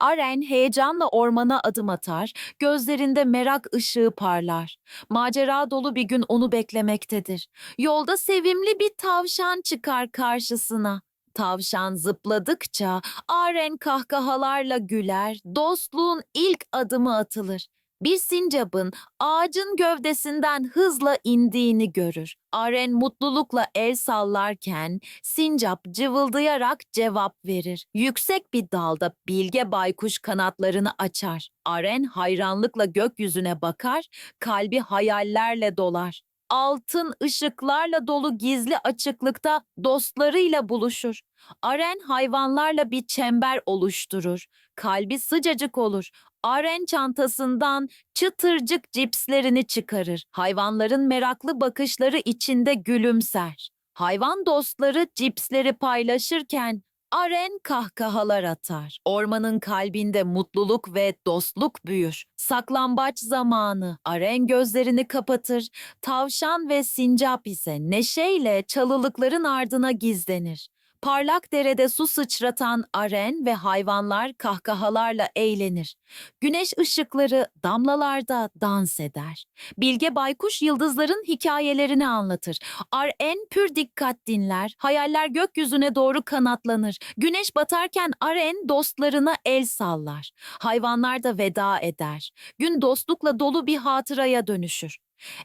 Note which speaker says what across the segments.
Speaker 1: Aren heyecanla ormana adım atar, gözlerinde merak ışığı parlar. Macera dolu bir gün onu beklemektedir. Yolda sevimli bir tavşan çıkar karşısına. Tavşan zıpladıkça Aren kahkahalarla güler, dostluğun ilk adımı atılır. Bir sincapın ağacın gövdesinden hızla indiğini görür. Aren mutlulukla el sallarken sincap cıvıldayarak cevap verir. Yüksek bir dalda bilge baykuş kanatlarını açar. Aren hayranlıkla gökyüzüne bakar, kalbi hayallerle dolar. Altın ışıklarla dolu gizli açıklıkta dostlarıyla buluşur. Aren hayvanlarla bir çember oluşturur. Kalbi sıcacık olur. Aren çantasından çıtırcık cipslerini çıkarır. Hayvanların meraklı bakışları içinde gülümser. Hayvan dostları cipsleri paylaşırken Aren kahkahalar atar. Ormanın kalbinde mutluluk ve dostluk büyür. Saklambaç zamanı. Aren gözlerini kapatır. Tavşan ve sincap ise neşeyle çalılıkların ardına gizlenir. Parlak derede su sıçratan aren ve hayvanlar kahkahalarla eğlenir. Güneş ışıkları damlalarda dans eder. Bilge baykuş yıldızların hikayelerini anlatır. Aren pür dikkat dinler, hayaller gökyüzüne doğru kanatlanır. Güneş batarken Aren dostlarına el sallar. Hayvanlar da veda eder. Gün dostlukla dolu bir hatıraya dönüşür.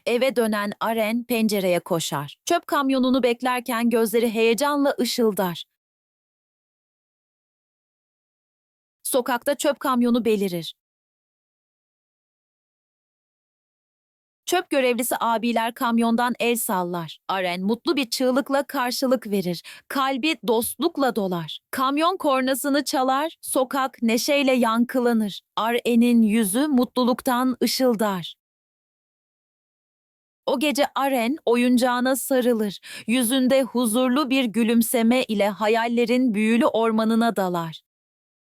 Speaker 1: Eve dönen Aren pencereye koşar. Çöp kamyonunu beklerken gözleri heyecanla ışıldar. Sokakta çöp kamyonu belirir. Çöp görevlisi abiler kamyondan el sallar. Aren mutlu bir çığlıkla karşılık verir. Kalbi dostlukla dolar. Kamyon kornasını çalar, sokak neşeyle yankılanır. Aren'in yüzü mutluluktan ışıldar. O gece Aren oyuncağına sarılır. Yüzünde huzurlu bir gülümseme ile hayallerin büyülü ormanına dalar.